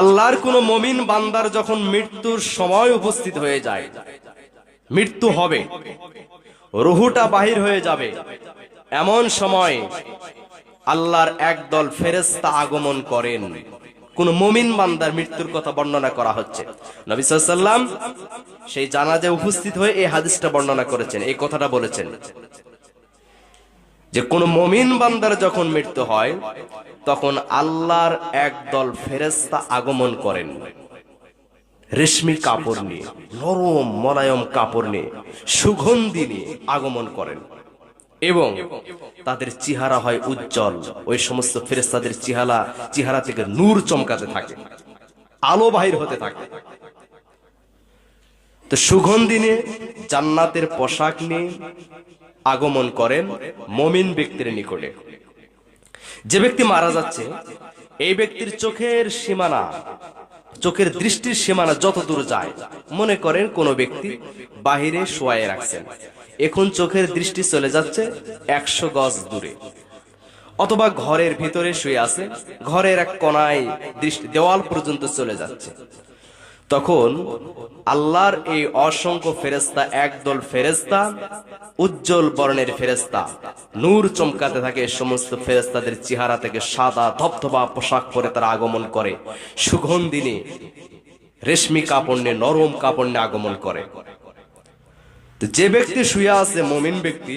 আল্লাহর কোন মমিন বান্দার যখন মৃত্যুর সময় উপস্থিত হয়ে যায়, মৃত্যু হবে, রুহুটা বাহির হয়ে যাবে। এমন সময় আল্লাহর একদল ফেরেস্তা আগমন করেন। কোন মমিন বান্দার মৃত্যুর কথা বর্ণনা করা হচ্ছে। নবী সাল্লাম সেই জানাজে উপস্থিত হয়ে এই হাদিসটা বর্ণনা করেছেন, এই কথাটা বলেছেন। যে কোন মমিন বান্দার যখন মৃত্যু হয়, তখন আল্লাহর একদল ফেরেস্তা আগমন করেন। রেশমি কাপড় নিয়ে, নরম মলায়ম কাপড় নিয়ে, সুগন্ধি নিয়ে আগমন করেন। এবং তাদের চেহারা হয় উজ্জ্বল। ওই সমস্ত ফেরেস্তাদের চেহারা চেহারা থেকে নূর চমকাতে থাকে। আলো বাহির হতে থাকে। তো সুগন্ধি নিয়ে, জান্নাতের পোশাক নিয়ে আগমন করেন মমিন ব্যক্তির নিকটে। যে ব্যক্তি মারা যাচ্ছে, এই ব্যক্তির চোখের সীমানা, চোখের দৃষ্টির সীমানা যত দূর যায়, মনে করেন কোন ব্যক্তি বাহিরে শোয়ায় রাখছেন। এখন চোখের দৃষ্টি চলে যাচ্ছে একশো গজ দূরে। অথবা ঘরের ভিতরে শুয়ে আছে, ঘরের এক কোনায় দৃষ্টি, দেওয়াল পর্যন্ত চলে যাচ্ছে। তখন আল্লাহর এই অসংখ্য ফেরেস্তা একদল ফেরেস্তা উজ্জ্বল বর্ণের ফেরেস্তা নূর চমকাতে থাকে সমস্ত ফেরেস্তাদের চেহারা থেকে সাদা ধবধবা পোশাক পরে তারা আগমন করে সুগন্ধি নিয়ে রেশমি কাপড় নরম কাপড় আগমন করে। যে ব্যক্তি শুয়ে আছে, মমিন ব্যক্তি,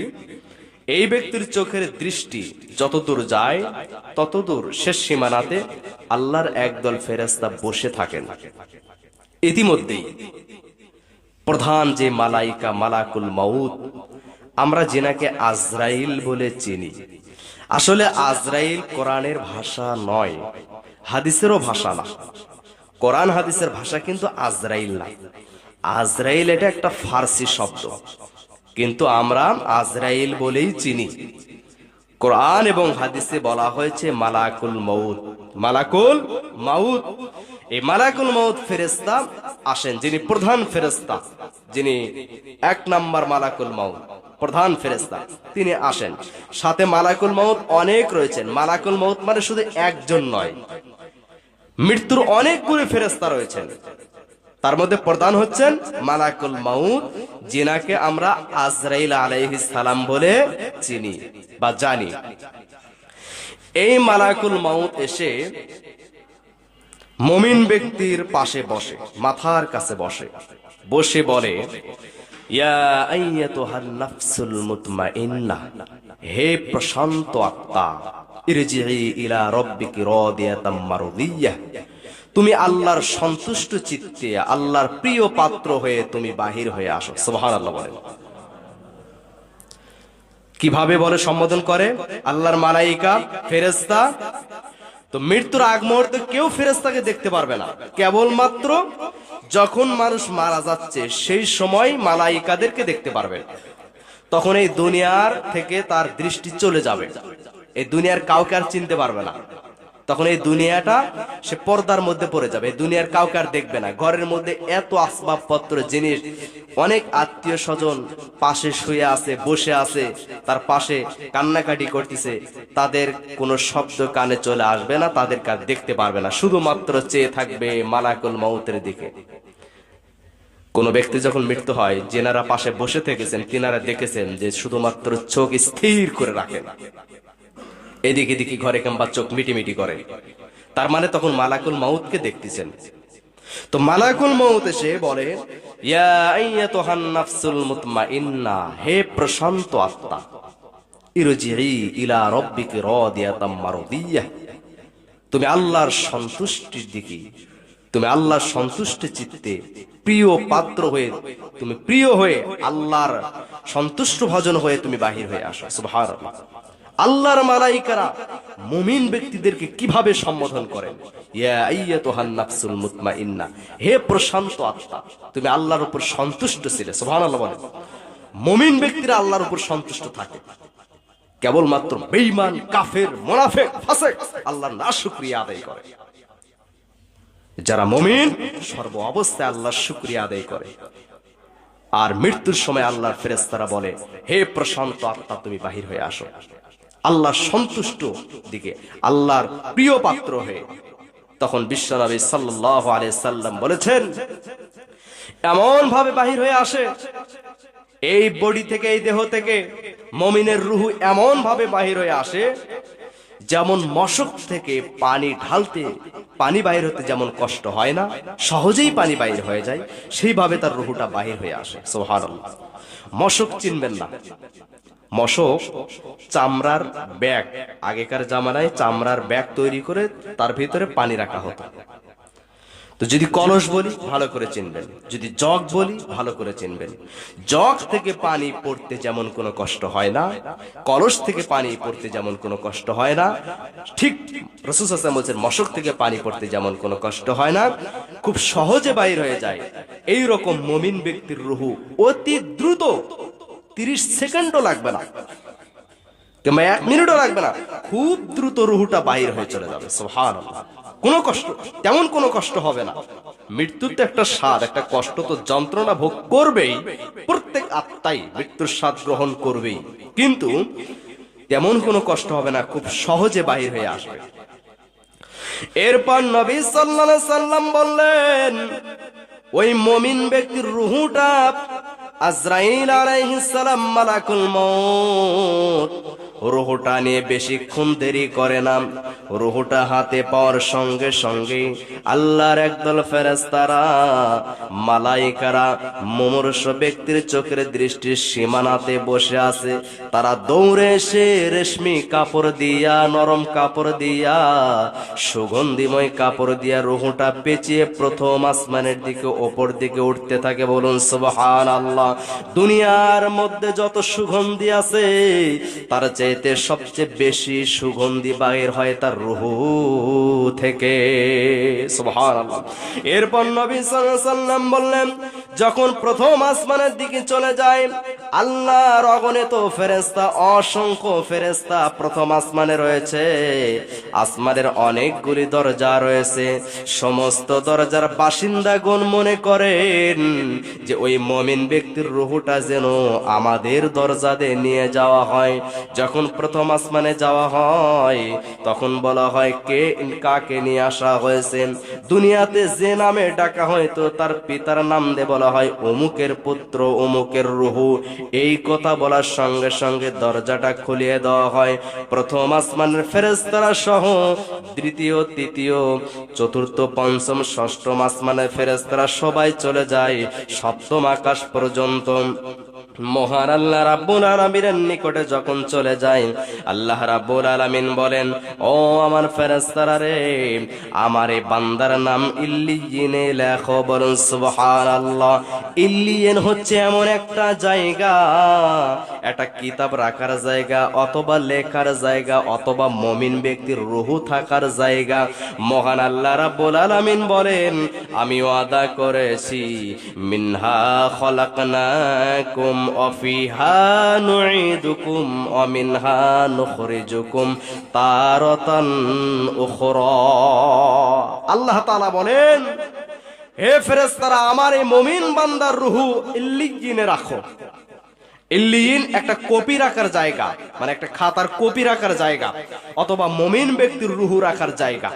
এই ব্যক্তির চোখের দৃষ্টি যতদূর যায়, ততদূর শেষ সীমানাতে আল্লাহর একদল ফেরেস্তা বসে থাকেন। ইতিমধ্যেই প্রধান যে মালাইকা মালাকুল মাউত, আমরা যেনাকে আজরাইল বলে চিনি। আসলে আজরাইল কোরআনের ভাষা নয়, হাদিসেরও ভাষা না। কোরআন হাদিসের ভাষা কিন্তু আজরাইল না। আজরাইল এটা একটা ফার্সি শব্দ, কিন্তু আমরা আজরাইল বলেই চিনি। কোরআন এবং হাদিসে বলা হয়েছে মালাকুল মৌত মালাকুল মাউত এই মালাকুল মৌত ফেরেস্তা আসেন, যিনি প্রধান ফেরেস্তা যিনি এক নাম্বার মালাকুল মাউত, প্রধান ফেরেস্তা তিনি আসেন। সাথে মালাকুল মাউত অনেক রয়েছেন। মালাকুল মাউত মানে শুধু একজন নয়, মৃত্যুর অনেকগুলি ফেরেস্তা রয়েছেন। তার মধ্যে প্রধান হচ্ছেন মালাকুল মাউত, যিনাকে আমরা আজরাইল আলাইহিস সালাম বলে চিনি বা জানি। এই মালাকুল মাউত এসে মমিন ব্যক্তির পাশে বসে, মাথার কাছে বসে বসে বলে হে প্রশান্ত আত্মা তুমি আল্লাহর সন্তুষ্ট চিত্তে, আল্লাহর প্রিয় পাত্র হয়ে তুমি বাহির হয়ে আসো। সুবহানাল্লাহ বলেন। কীভাবে বলে সম্বোধন করে? আল্লাহর মালাইকা ফেরেস্তা তো মৃত্যুর আগ মুহূর্তে কেউ ফেরেস্তাকে দেখতে পারবে না। কেবলমাত্র যখন মানুষ মারা যাচ্ছে, সেই সময় মালাইকাদেরকে দেখতে পারবে। তখন এই দুনিয়ার থেকে তার দৃষ্টি চলে যাবে। এই দুনিয়ার কাউকে আর চিনতে পারবে না। তখন এই দুনিয়াটা সে পর্দার মধ্যে পড়ে যাবে। এই দুনিয়ার কাউকে আর দেখবে না। ঘরের মধ্যে এত আসবাবপত্র, জিনিস। অনেক আত্মীয় স্বজন পাশে শুয়ে আছে, বসে আছে, তার পাশে কান্নাকাটি করতেছে। তাদের কোনো শব্দ কানে চলে আসবে না তাদের কাজ দেখতে পারবে না। শুধুমাত্র চেয়ে থাকবে মালাকুল মৌতের দিকে। কোন ব্যক্তি যখন মৃত্যু হয়, যেনারা পাশে বসে থেকেছেন, তিনারা দেখেছেন যে শুধুমাত্র চোখ স্থির করে রাখেন এদিকে এদিকে ঘরে কিংবা চোখ মিটিমিটি করে। তার মানে তখন মালাকুল মাউতকে দেখতেছেন। তো মালাকুল মাউত এসে বলে হে প্রশান্ত আত্মা ইলা রাব্বিকি তুমি আল্লাহর সন্তুষ্টির দিকে, তুমি আল্লাহর সন্তুষ্ট চিত্তে প্রিয় পাত্র হয়ে, তুমি প্রিয় হয়ে আল্লাহর সন্তুষ্ট ভজন হয়ে তুমি বাহির হয়ে আসো। সুবহানাল্লাহ। আল্লাহর মালাইকারা মুমিন ব্যক্তিদেরকে কীভাবে সম্বোধন করেন? হে প্রশান্ত আত্মা, তুমি আল্লাহর উপর সন্তুষ্ট ছিলে বলেন। মুমিন ব্যক্তিরা আল্লাহর উপর সন্তুষ্ট থাকে। কেবলমাত্র বেঈমান, কাফের আল্লাহর না আদায় করে। যারা মমিন, সর্ব অবস্থায় আল্লাহর শুকরিয়া আদায় করে। আর মৃত্যুর সময় আল্লাহর ফেরেস্তারা বলে, হে প্রশান্ত আত্মা, তুমি বাহির হয়ে আসো। আল্লাহ সন্তুষ্ট দিকে, আল্লাহর প্রিয় পাত্র হয়ে। তখন বিশ্বনবী সাল্লাহ সাল্লাম বলেছেন এমন ভাবে বাহির হয়ে আসে, এই বডি থেকে, এই দেহ থেকে মমিনের রুহু এমন ভাবে বাহির হয়ে আসে, যেমন মশক থেকে পানি ঢালতে পানি বাহির হতে যেমন কষ্ট হয় না, সহজেই পানি বাহির হয়ে যায়, সেইভাবে তার রুহুটা বাহির হয়ে আসে। সোহান মশক চিনবেন না। মশক চামড়ার ব্যাগ। আগেকার জামানায় চামড়ার ব্যাগ তৈরি করে তার ভিতরে পানি রাখা হতো। তো যদি কলস বলি, ভালো করে চিনবেন। যদি জগ বলি, ভালো করে চিনবেন। জগ থেকে পানি পড়তে যেমন কোনো কষ্ট হয় না, কলস থেকে পানি পড়তে যেমন কোনো কষ্ট হয় না, ঠিক রসুল হাসান বলছেন, মশক থেকে পানি পড়তে যেমন কোনো কষ্ট হয় না, খুব সহজে বাইর হয়ে যায়। এই রকম মমিন ব্যক্তির রুহু অতি দ্রুত তিরিশ সেকেন্ডও লাগবে না, কিংবা এক মিনিটও লাগবে না। খুব দ্রুত রুহুটা বাইর হয়ে চলে যাবে সোহান কোনো কষ্ট, তেমন কোনো কষ্ট হবে না। মৃত্যুর তো একটা স্বাদ, একটা কষ্ট তো যন্ত্রণা ভোগ করবেই, প্রত্যেক আত্মাই মৃত্যুর স্বাদ গ্রহণ করবেই। কিন্তু তেমন কোনো কষ্ট হবে না, খুব সহজে বাহির হয়ে আসবে। এরপর নবী সাল্লাল্লাহু সাল্লাম বললেন, ওই মমিন ব্যক্তির রুহুটা আজরাইল আলাইহিস সালাম মালাকুল মউত। রুহুটা নিয়ে বেশিক্ষণ দেরি করে না। রুহুটা হাতে পাওয়ার সঙ্গে সঙ্গে আল্লাহর একদল ফেরেস্তারা মালাইকারা, মুমূর্ষ ব্যক্তির চোখের দৃষ্টির সীমানাতে বসে আছে। তারা দৌড়ে এসে রেশমি কাপড় দিয়া, নরম কাপড় দিয়া, সুগন্ধিময় কাপড় দিয়া রুহুটা পেঁচিয়ে প্রথম আসমানের দিকে, ওপর দিকে উঠতে থাকে। বলুন সুবহান আল্লাহ দুনিয়ার মধ্যে যত সুগন্ধি আছে, তার চাইতে সবচেয়ে বেশি সুগন্ধি বাইর হয় তার রুহু থেকে। এরপর নবী সাল্লাম বললেন, যখন প্রথম আসমানের দিকে চলে যায়, আল্লাহর অগণিত ফেরেস্তা অসংখ্য ফেরেস্তা প্রথম আসমানে রয়েছে। আসমানের অনেকগুলি দরজা রয়েছে। সমস্ত দরজার বাসিন্দাগণ মনে করেন যে ওই মমিন ব্যক্তির রুহুটা যেন আমাদের দরজাতে নিয়ে যাওয়া হয়। যখন প্রথম আসমানে যাওয়া হয়, তখন বলা হয় কে কাকে নিয়ে আসা হয়েছে। দুনিয়াতে যে নামে ডাকা হয়তো তার পিতার নাম দিয়ে বলা হয় অমুকের পুত্র, অমুকের রুহু। এই কথা বলার সঙ্গে সঙ্গে দরজাটা খুলিয়ে দেওয়া হয়। প্রথম আসমানের ফেরেস্তারা সহ তৃতীয় তৃতীয়, চতুর্থ, পঞ্চম, ষষ্ঠম আসমানের ফেরেস্তারা সবাই চলে যায় সপ্তম আকাশ পর্যন্ত। মহান আল্লাহ রাব্বুল আলামিনের নিকটে যখন চলে যায়, আল্লাহ রাব্বুল আলামিন বলেন, ও আমার ফেরেশতারা রে, আমার এই বান্দার নাম ইল্লিয়িনে লেখো বলুন সুবহানাল্লাহ। ইল্লিয়িন হচ্ছে এমন একটা জায়গা একটা কিতাব রাখার জায়গা, অথবা লেখার জায়গা, অথবা মমিন ব্যক্তির রুহু থাকার জায়গা। মহান আল্লাহ রাব্বুল আলামিন বলেন, আমি ওয়াদা করেছি, মিনহা খলাকনাকুম অফিহা নুঈদুকুম অমিনহা নুখরিজুকুম তারাতান উখরা আল্লাহ তাআলা বলেন, হে ফেরেশতারা, আমার এই মুমিন বান্দার রুহু ইল্লিয়িনে রাখো। ইল্লিয়িন একটা কপি রাখার জায়গা মানে একটা খাতার কপি রাখার জায়গা, অথবা মমিন ব্যক্তির রুহু রাখার জায়গা।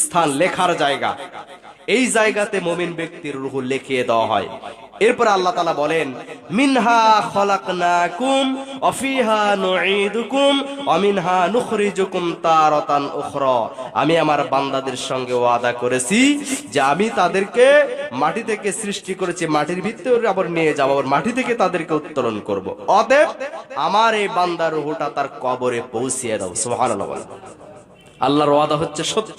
স্থান লেখার জায়গা। এই জায়গাতে মমিন ব্যক্তির রুহু লিখিয়ে দেওয়া হয়। এরপর আল্লাহ তালা বলেন, মিনহা খলাকনাকুম অফিহা নুঈদুকুম অমিনহা নুখরিজুকুম তারাতান উখরা। আমি আমার বান্দাদের সঙ্গে ওয়াদা করেছি যে আমি তাদেরকে মাটি থেকে সৃষ্টি করেছি, মাটির ভিতরে আবার নিয়ে যাব, আবার মাটি থেকে তাদেরকে উত্তোলন করব। অতএব আমার এই বান্দার রুহটা তার কবরে পৌঁছিয়ে দাও। সুবহানাল্লাহ। আল্লাহর ওয়াদা হচ্ছে সত্য।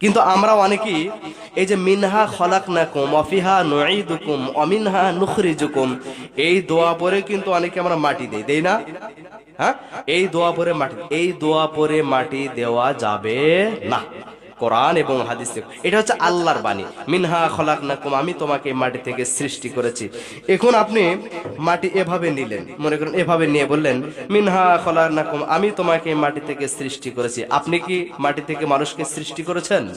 কিন্তু আমরা অনেকেই এই যে, মিনহা খলাক নাকুম অফিহা নুঈদুকুম অমিনহা নুখরি নুখরিজুকুম। এই দোয়া পরে কিন্তু অনেকে আমরা মাটি দেই দেই না? হ্যাঁ? এই দোয়া পরে মাটি, এই দোয়া পরে মাটি দেওয়া যাবে না। কোরআন এবং হাদিসে। এটা হচ্ছে আল্লাহর বাণী। মিনহা খলাক নাকুম আমি তোমাকে মাটি থেকে সৃষ্টি করেছি। এখন আপনি মাটি এভাবে নিলেন, মনে করেন এভাবে নিয়ে বললেন, মিনহা খলাক নাকুম আমি তোমাকে মাটি থেকে সৃষ্টি করেছি। আপনি কি মাটি থেকে মানুষকে সৃষ্টি করেছেন?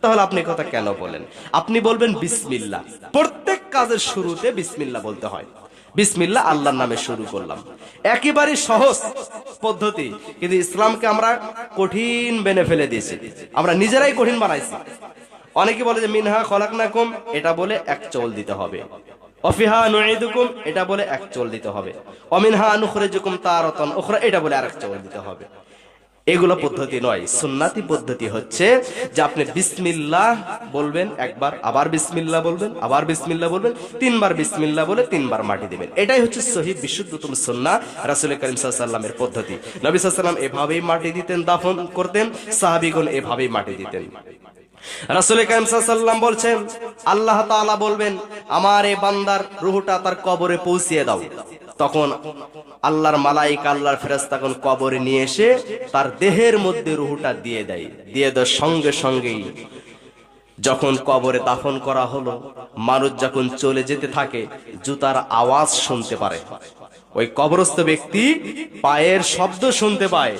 তাহলে আপনি কথা কেন বলেন? আপনি বলবেন বিসমিল্লাহ। প্রত্যেক কাজের শুরুতে বিসমিল্লাহ বলতে হয়। বিসমিল্লাহ আল্লাহর নামে শুরু করলাম। একেবারে সহজ পদ্ধতি। কিন্তু ইসলামকে আমরা কঠিন বেনে ফেলে দিয়েছে। আমরা নিজেরাই কঠিন বানাইছি। অনেকে বলে যে, মিনহা খলাক নাকুম এটা বলে এক চল দিতে হবে। অফিহা এটা বলে এক চল দিতে হবে। অমিনহা নুখরিজুকুম তারতন ওখরা এটা বলে আর এক চল দিতে হবে। এগুলো পদ্ধতি নয়, সুন্নাতি পদ্ধতি হচ্ছে যে আপনি বিসমিল্লাহ বলবেন, একবার আবার বিসমিল্লাহ বলবেন, আবার বিসমিল্লাহ বলবেন, তিনবার বিসমিল্লাহ বলে তিনবার মাটি দিবেন। এটাই হচ্ছে সহি বিশুদ্ধতম সুন্না রাসুল করিম সাল্লামের পদ্ধতি। নবী সাল্লাম এভাবেই মাটি দিতেন, দাফন করতেন, সাহাবিগণ এভাবেই মাটি দিতেন। রাসুল করিম সাল্লাম বলছেন, আল্লাহ তাআলা বলবেন, আমার এই বান্দার রুহুটা তার কবরে পৌঁছিয়ে দাও। তখন আল্লাহর মালাইক, আল্লাহর ফেরাজ তখন কবরে নিয়ে এসে তার দেহের মধ্যে রুহুটা দিয়ে দেয়। দিয়ে দেওয়ার সঙ্গে সঙ্গেই যখন কবরে দাফন করা হলো, মানুষ যখন চলে যেতে থাকে, জুতার আওয়াজ শুনতে পারে। ওই কবরস্থ ব্যক্তি পায়ের শব্দ শুনতে পায়।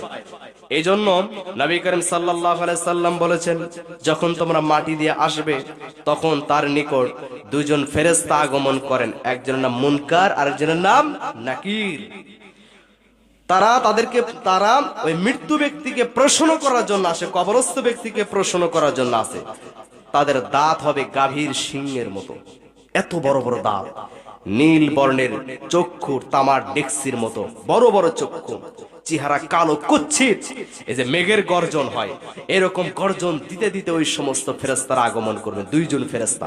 এই জন্য নবী করিম সাল্লাম বলেছেন, যখন তোমরা মাটি দিয়ে আসবে, তখন তার নিকট দুজন ফেরেস্তা আগমন করেন। একজনের নাম মুনকার, আরেকজনের নাম নাকির। তারা তাদেরকে, তারা ওই মৃত্যু ব্যক্তিকে প্রশ্ন করার জন্য আসে, কবরস্থ ব্যক্তিকে প্রশ্ন করার জন্য আসে। তাদের দাঁত হবে গাভীর সিংহের মতো। এত বড় বড় দাঁত। নীল বর্ণের চক্ষুর তামার ডেক্সির মতো। বড় বড় চক্ষু। চেহারা কালো কুচ্ছিত। এই যে মেঘের গর্জন হয়, এরকম গর্জন দিতে দিতে ওই সমস্ত ফেরেস্তারা আগমন করবে, দুইজন ফেরেস্তা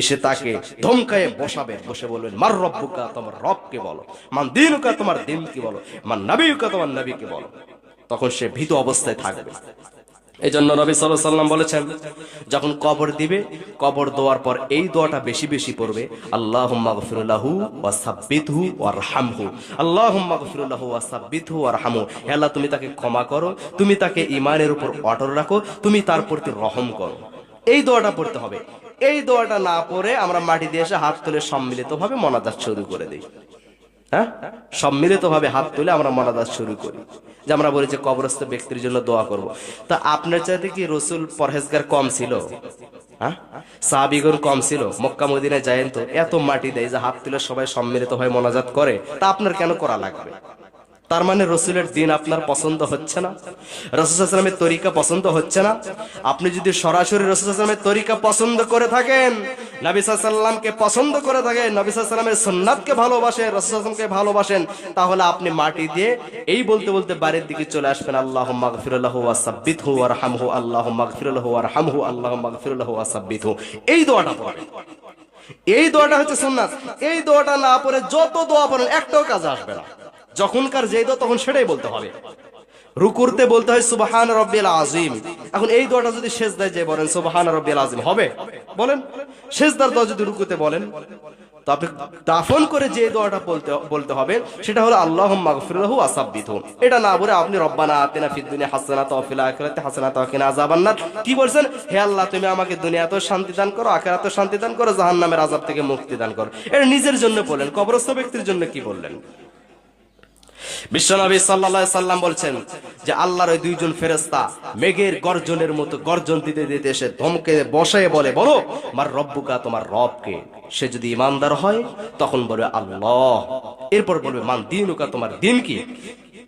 এসে তাকে ধমকায়ে বসাবে, বসে বলবেন, মার রব্বুকা, তোমার রবকে বলো, মান দিনুকা, তোমার দিনকে বলো, মান নাবিউকা তোমার নাবিকে বলো। তখন সে ভীত অবস্থায় থাকবে। এই জন্য নবী সাল্লাহ সাল্লাম বলেছেন, যখন কবর দিবে, কবর দেওয়ার পর এই দোয়াটা বেশি বেশি পড়বে আল্লাহ মাগফিরুল্লাহু আল্লাহ মাগফিরুল্লাহু ওয়া সাব্বিতহু ওয়া রহামহু হে তুমি তাকে ক্ষমা করো, তুমি তাকে ইমানের উপর অটল রাখো, তুমি তার প্রতি রহম করো। এই দোয়াটা পড়তে হবে। এই দোয়াটা না পড়ে আমরা মাটি দিয়ে এসে হাত তুলে সম্মিলিতভাবে মনাজাত শুরু করে দিই। হ্যাঁ? সম্মিলিত ভাবে হাত তুলে আমরা মনাদাস শুরু করি। যে আমরা বলি যে কবরস্থ ব্যক্তির জন্য দোয়া করব। তা আপনার চাইতে কি রসুল পরহেজগার কম ছিল? হ্যাঁ? সাহাবিগুন কম ছিল? মক্কা মদিনায় যায়েন তো এত মাটি দেয় যে হাত তুলে সবাই সম্মিলিত হয়ে মনাজাত করে। তা আপনার কেন করা লাগবে? তার মানে রসুলের দিন আপনার পছন্দ হচ্ছে না? রসুলামের তরিকা পছন্দ হচ্ছে না? আপনি যদি সরাসরি রসুলামের তরিকা পছন্দ করে থাকেন নবিসাল্লামকে পছন্দ করে থাকেন নবিসাল্লামের সন্ন্যাতকে ভালোবাসেন রসুলামকে ভালোবাসেন, তাহলে আপনি মাটি দিয়ে এই বলতে বলতে বাড়ির দিকে চলে আসবেন আল্লাহ মাগফিরুল্লাহ হু আর হামহু আল্লাহ মাগফিরুল্লাহ আর হামহু আল্লাহ মাগফিরুল্লাহ হু এই দোয়াটা এই দোয়াটা হচ্ছে সুন্নাত। এই দোয়াটা না পড়ে যত দোয়া পড়েন, একটাও কাজে আসবে না। যখনকার যেই দোয়া, তখন সেটাই বলতে হবে। রুকুরতে বলতে হয়, সুবাহান রব্বিল আজিম এখন এই দোয়াটা যদি শেষ দেয় যে বলেন, সুবাহান রব্বিল আজিম হবে? বলেন। শেষদার দোয়া যদি রুকুতে বলেন, তো আপনি দাফন করে যে দোয়াটা বলতে বলতে হবে, সেটা হলো আল্লাহ মাগফিরুল্লাহু আসাব্বিতু এটা না বলে আপনি, রব্বানা আতিনা ফিদ দুনিয়া হাসানাত ওয়া ফিল আখিরাতি হাসানাত ওয়া কিনা আযাবান্নার কি বলছেন? হে আল্লাহ, তুমি আমাকে দুনিয়াতেও শান্তি দান করো, আখিরাতেও শান্তি দান করো, জাহান্নামের আযাব থেকে মুক্তি দান করো। এটা নিজের জন্য বলেন, কবরস্থ ব্যক্তির জন্য কি বললেন? বিশ্বনবী সাল্লাল্লাহু সাল্লাম বলছেন যে আল্লাহর ওই দুইজন ফেরেশতা মেঘের গর্জনের মতো গর্জন দিতে দিতে এসে ধমকে বসায় বলে, বলো আমার রব্বুকা তোমার রবকে। সে যদি ইমানদার হয়, তখন বলবে আল্লাহ। এরপর বলবে, মান দিনুকা তোমার দিন কি?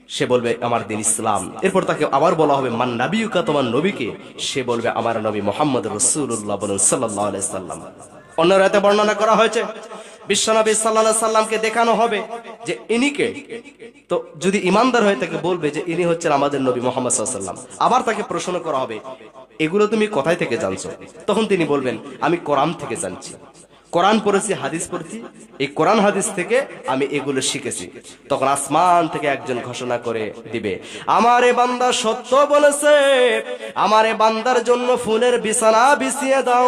সে বলবে, আমার দিন ইসলাম। এরপর তাকে আবার বলা হবে, মান নাবিউকা তোমার নবীকে? সে বলবে, আমার নবী মোহাম্মদ রসুল্লাহ বলুন সাল্লাহ সাল্লাম। অন্য রাতে বর্ণনা করা হয়েছে বিশ্বনবী সাল্লাহ সাল্লামকে দেখানো হবে যে ইনিকে, তো যদি ইমানদার হয়ে তাকে বলবে যে ইনি হচ্ছেন আমাদের নবী মোহাম্মদ সাল্লাম, আবার তাকে প্রশ্ন করা হবে, এগুলো তুমি কোথায় থেকে জানছো? তখন তিনি বলবেন, আমি কোরআন থেকে জানছি। কোরআন পড়েছি, হাদিস পড়েছি, এই কোরআন হাদিস থেকে আমি এগুলো শিখেছি। তখন আসমান থেকে একজন ঘোষণা করে দিবে, আমার বান্দা সত্য বলেছে, আমার বান্দার জন্য ফুলের বিছানা বিছিয়ে দাও,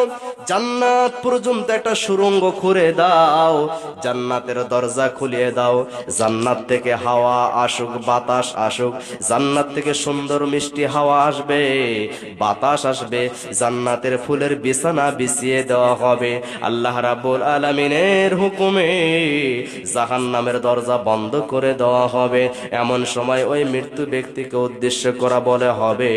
জান্নাত পর্যন্ত একটা সুরঙ্গ খুঁড়ে দাও, জান্নাতের দরজা খুলিয়ে দাও, জান্নাত থেকে হাওয়া আসুক, বাতাস আসুক, জান্নাত থেকে সুন্দর মিষ্টি হাওয়া আসবে, বাতাস আসবে, জান্নাতের ফুলের বিছানা বিছিয়ে দেওয়া হবে, আল্লাহ রাব্বুল আলামিনের হুকুমে জাহান্নামের দরজা বন্ধ করে দেওয়া হবে। এমন সময় ওই মৃত্যু ব্যক্তিকে উদ্দেশ্য করা বলে হবে,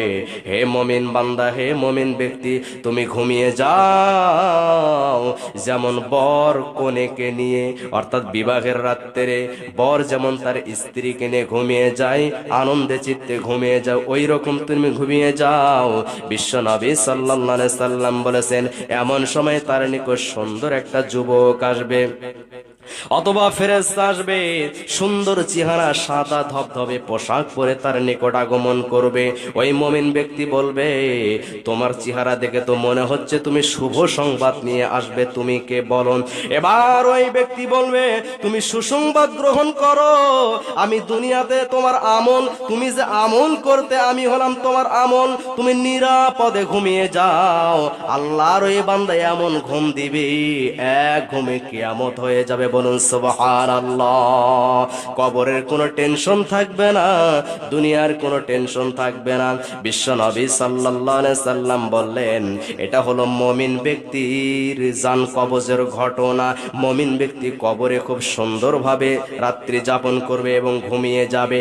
হে মমিন বান্দা, হে মমিন ব্যক্তি, তুমি ঘুমিয়ে যাও। যেমন বর কনেকে নিয়ে, অর্থাৎ বিবাহের রাত্রে বর যেমন তার স্ত্রীকে নিয়ে ঘুমিয়ে যায়, আনন্দে চিত্তে ঘুমিয়ে যাও ওই রকম তুমি ঘুমিয়ে যাও। বিশ্ব নবী সাল্লাম বলেছেন, এমন সময় তার নিকট সুন্দর একটা যুবক আসবে। অথবা ফেরেস্তা আসবে, সুন্দর চেহারা, সাদা ধবধবে পোশাক পরে তার নিকট আগমন করবে। ওই মমিন ব্যক্তি বলবে, তোমার চেহারা দেখে তো মনে হচ্ছে তুমি শুভ সংবাদ নিয়ে আসবে, তুমি কে বলো এবার ওই ব্যক্তি বলবে, তুমি সুসংবাদ গ্রহণ করো, আমি দুনিয়াতে তোমার আমল, তুমি যে আমল করতে আমি হলাম তোমার আমল, তুমি নিরাপদে ঘুমিয়ে যাও। আল্লাহর ওই বান্দা এমন ঘুম দিবে, এক ঘুমে কিয়ামত হয়ে যাবে বলুন সোবাহার আল্লাহ কবরের কোনো টেনশন থাকবে না, দুনিয়ার কোনো টেনশন থাকবে না। বিশ্ব নবী সাল্লাহ সাল্লাম বললেন, এটা হলো মমিন ব্যক্তির জান কবজের ঘটনা। মমিন ব্যক্তি কবরে খুব সুন্দরভাবে রাত্রি যাপন করবে এবং ঘুমিয়ে যাবে।